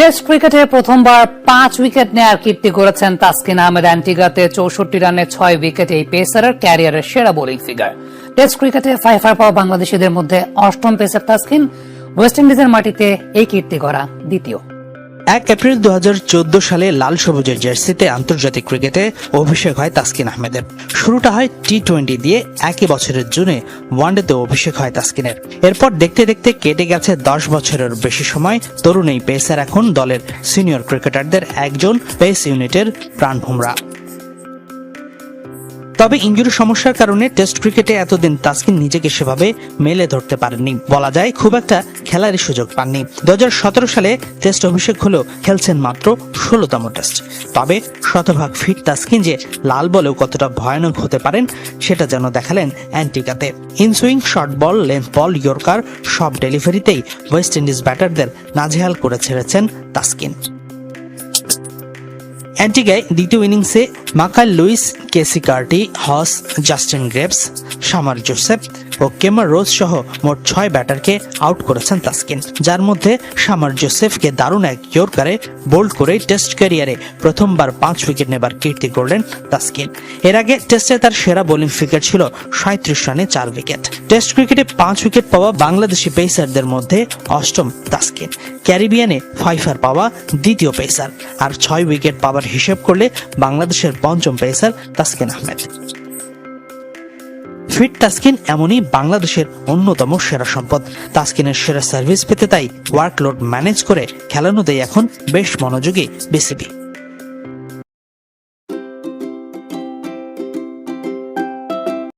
Test ক্রিকেটে প্রথমবার পাঁচ উইকেট নেয়ার কীর্তি করেছেন তাসকিন আহমেদ। অ্যান্টিগাতে চৌষট্টি রানে ছয় উইকেট এই পেসারের ক্যারিয়ারের সেরা বোলিং ফিগার। টেস্ট ক্রিকেটে ফাইফার পাওয়া বাংলাদেশিদের মধ্যে অষ্টম পেসার তাসকিন, ওয়েস্ট ইন্ডিজের মাটিতে এই কীর্তি করা দ্বিতীয়। এক এপ্রিল দু হাজার চোদ্দ সালে লাল সবুজের জার্সিতে আন্তর্জাতিক ক্রিকেটে অভিষেক হয় তাসকিন আহমেদের। শুরুটা হয় টি টোয়েন্টি দিয়ে একই বছরের জুনে ওয়ানডেতে অভিষেক হয় তাসকিনের। এরপর দেখতে দেখতে কেটে গেছে দশ বছরের বেশি সময়। তরুণ এই পেসার এখন দলের সিনিয়র ক্রিকেটারদের একজন পেস ইউনিটের প্রাণভোমরা। তবে ইঞ্জুরি সমস্যার কারণে টেস্ট ক্রিকেটে এতদিন তাসকিন নিজেকে সেভাবে মেলে ধরতে পারেননি। বলা যায় খুব একটা খেলারই সুযোগ পাননি। দু হাজার সতেরো সালে টেস্ট অভিষেক হলেও খেলছেন মাত্র ষোলোতম টেস্ট। তবে শতভাগ ফিট তাসকিন যে লাল বলেও কতটা ভয়ানক হতে পারেন, সেটা যেন দেখালেন অ্যান্টিকাতে। Inswing short ball, length ball, yorker সব ডেলিভারিতেই ওয়েস্ট ইন্ডিজ ব্যাটারদের নাজেহাল করে ছেড়েছেন তাসকিন। অ্যান্টিগায় দ্বিতীয় ইনিংসে মাকাল লুইস, কেসি কার্টি, হস, জাস্টিন গ্রেভস সামার জোসেফ ও কেমার রোজ সহ মোট ছয় ব্যাটারকে আউট করেছেন তাসকিন, যার মধ্যে সামার জোসেফকে দারুণ এক ইয়র্কারে বোল্ড করে টেস্ট ক্যারিয়ারে প্রথমবার পাঁচ উইকেট নেবার কীর্তি করলেন তাসকিন। এর আগে টেস্টে তার সেরা বোলিং ফিগার ছিল সাঁত্রিশ রানে চার উইকেট। টেস্ট ক্রিকেটে পাঁচ উইকেট পাওয়া বাংলাদেশি পেসারদের মধ্যে অষ্টম তাসকিন। ক্যারিবিয়ানে ফাইফার পাওয়া দ্বিতীয় পেসার। আর ছয় উইকেট পাওয়ার হিসেব করলে বাংলাদেশের পঞ্চম পেসার তাসকিন আহমেদ। ফিট তাসকিন এমনই বাংলাদেশের অন্যতম সেরা সম্পদ। তাসকিনের সেরা সার্ভিস পেতে তাই ওয়ার্কলোড ম্যানেজ করে খেলানোতেই এখন বেশ মনোযোগী বিসিবি।